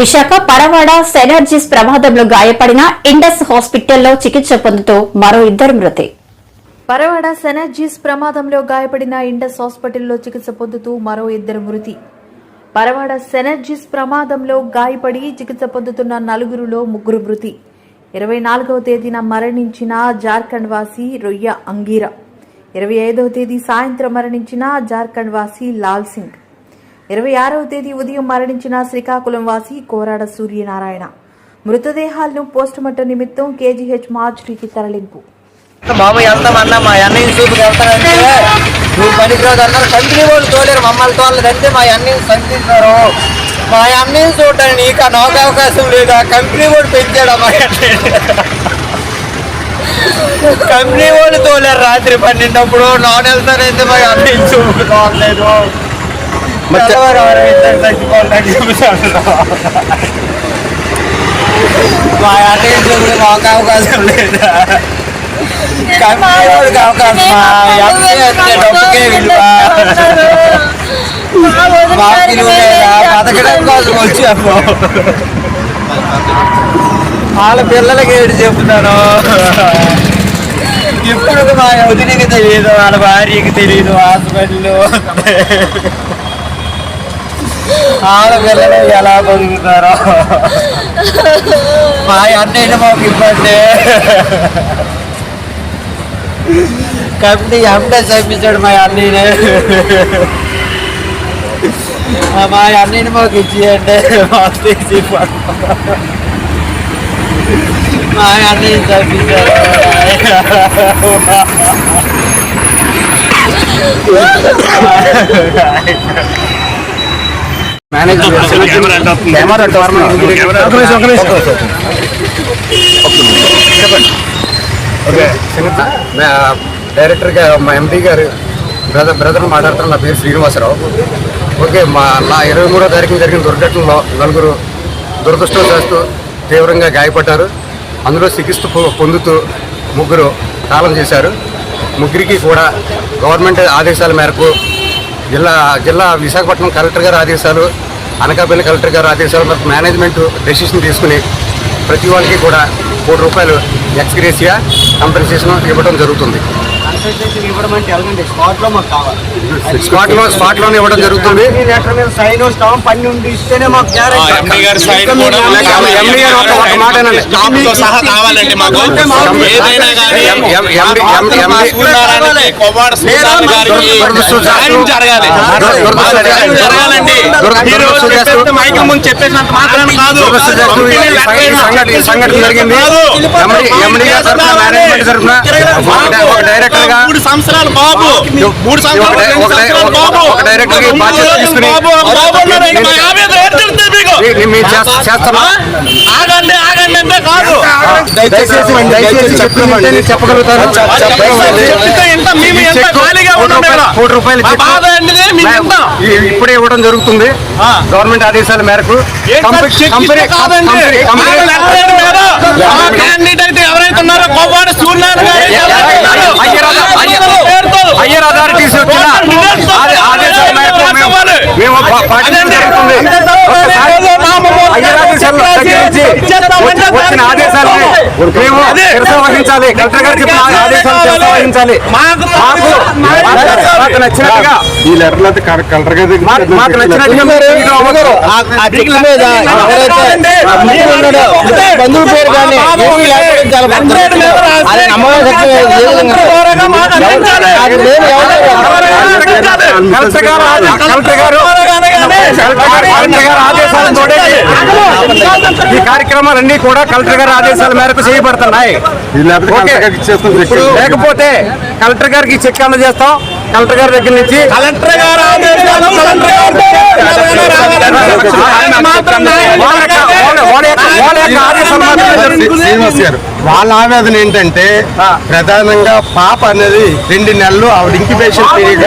విశాఖ పరవాడ సెనర్జీస్ ప్రమాదంలో గాయపడిన ఇండస్ హాస్పిటల్లో చికిత్స పొందుతూ మరో ఇద్దరు మృతి. పరవాడ సెనర్జీస్ ప్రమాదంలో గాయపడిన ఇండస్ హాస్పిటల్లో చికిత్స పొందుతూ మరో ఇద్దరు మృతి. పరవాడ సెనర్జీస్ ప్రమాదంలో గాయపడి చికిత్స పొందుతున్న నలుగురులో ముగ్గురు మృతి. ఇరవై నాలుగవ తేదీన మరణించిన జార్ఖండ్ వాసి రొయ్య అంగీర. ఇరవై ఐదవ తేదీ సాయంత్రం మరణించిన జార్ఖండ్ వాసి లాల్ సింగ్. ఇరవై ఆరవ తేదీ ఉదయం మరణించిన శ్రీకాకుళం వాసి కోరాడ సూర్యనారాయణ. మృతదేహాలను పోస్టుమార్టం నిమిత్తం కేజీహెచ్ మార్చురీకి తరలింపు. బాబు వెళ్తామన్నా మా అన్నయ్య చూపుకి వెళ్తానంటే నువ్వు పనికిరాదు అన్నారు. కంపెనీ వాళ్ళు తోలేరు మమ్మల్ని తోలేదంటే మా అన్నయ్య సంతిస్తారు మా అన్నయ్య చూడడానికి ఇక నాకు అవకాశం లేదా. కంపెనీ వాడు పెంచాడు మా కంపెనీ వాళ్ళు తోలేరు రాత్రి పన్నెండప్పుడు. నాన్ వెళ్తానంటే మా అన్నయ్య చూపు తోలేదు మా అన్నయ్య చూపుకి మాకు అవకాశం లేదా? అవకాశం. డబ్బుకే విలువ. విలువ లేదా? బతకడం కోసం వచ్చాము. వాళ్ళ పిల్లలకి ఏడు చెప్తున్నాను. ఇప్పుడు మా వదినకి తెలియదు వాళ్ళ భార్యకి తెలియదు హాస్పిటల్ వాళ్ళ పిల్లలు ఎలా బతుకుతారో. మా అన్నయ్య మాకు ఇబ్బంది కంపెనీ ఎంటే చంపించాడు మా అన్నయ్యనే. మా అన్నయ్యని మాకు ఇచ్చేయండి. మాకు తీసి మా అన్నయ్యని చంపించాడు. డైరెక్టర్ మా ఎండి గారు బ్రదర్ బ్రదర్ మాట్లాడుతున్న నా పేరు శ్రీనివాసరావు. ఓకే మా నా ఇరవై మూడో తారీఖున జరిగిన దుర్ఘటనలో నలుగురు దురదృష్టవశాస్తు తీవ్రంగా గాయపడ్డారు. అందులో చికిత్స పొందుతూ ముగ్గురు కాలం చేశారు. ముగ్గురికి కూడా గవర్నమెంట్ ఆదేశాల మేరకు జిల్లా జిల్లా విశాఖపట్నం కలెక్టర్ గారి ఆదేశాలు అనకాపల్లి కలెక్టర్ గారి ఆదేశాల మేరకు మేనేజ్మెంట్ డెసిషన్ తీసుకుని ప్రతి వాళ్ళకి కూడా కోటి రూపాయలు ఎక్స్గ్రేసియా కంపెన్సేషన్ ఇవ్వడం జరుగుతుంది. కన్సల్టేషన్ ఇవ్వడం అంటే ఎలాగంటే స్పాట్లో మాకు కావాలి. స్పాట్లో స్పాట్లోనే ఇవ్వడం జరుగుతుంది. లెటర్ మీద సైన్ స్టాంప్ పని ఉండి ఇస్తేనే మాకు చెప్పేసినంత మాత్రాన కాదు. సంఘటన జరిగింది. కాదు. ఎండి ఎండి గారి తరఫున మేనేజ్మెంట్ తరఫున ఒక డై- ఒక డైరెక్టర్గా మూడు సంవత్సరాలు బాబు. మూడు సంవత్సరాలు బాబు. ఒక డైరెక్టర్గా బాధ్యత తీసుకుని ఆగండి ఆగండి అంటే కాదు. దయచేసి దయచేసి చెప్పగలుగుతారు కోటి రూపాయలు- ఇప్పుడే ఇవ్వడం జరుగుతుంది. గవర్నమెంట్ ఆదేశాల మేరకు ఏంటి సార్ కంపెనీ- చెక్ కంపెనీ- ఇస్తే కాదండి. కంపెనీ- మా కంపెనీ- లెటర్ మీద మా క్యాండిడేట్ అయితే ఎవరైతే ఉన్నారో కొవ్వాడ సూర్యనారాయణ గారు అయితే ఎవరైతే ఉన్నారో, అయ్యర్ అథా- అయ్యర్- పేరుతో అయ్యర్ అథారిటీస్ వచ్చిన ఆదే- ఆదేశాల మేరకు మేము మేము పా- పాటించడం జరుగుతుంది ఒక్కసారి అయ్యర్ ఆదేశాలను తగ్గించి వచ్చి- వచ్చిన ఆదేశాలని మేము శిరస వహించాలి కలెక్టర్ గారికి చెప్పిన ఆదేశాలు వహించాలి మాకు నచ్చినట్టుగా ఈ అయితే కలెక్టర్ గారి దగ్గర మాకు. ఆ మీద ఎవరైతే బంధువుల పేరు కానీ. అది నమ్మకం. కలెక్టర్ గారు కలెక్టర్ గారు ఆదేశాలతో ఈ కార్యక్రమాలన్నీ కూడా కలెక్టర్ గారి ఆదేశాల మేరకు చేయబడుతున్నాయి లేకపోతే కలెక్టర్ గారికి చెక్ అందజేస్తాం కలెక్టర్ గారి దగ్గర నుంచి కలెక్టర్ గారు ఆదేశాలు కలెక్టర్ వాళ్ళ ఆవేదన ఏంటంటే ప్రధానంగా పాప అనేది రెండు నెలలు ఆవిడ ఇంక్యుబేషన్ పీరియడ్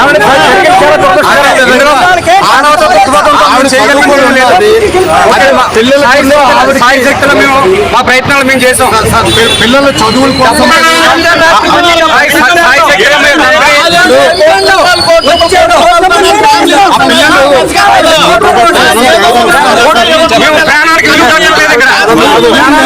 మా ప్రయత్నాలు మేము చేసాం పిల్లల చదువుల కోసం hablado.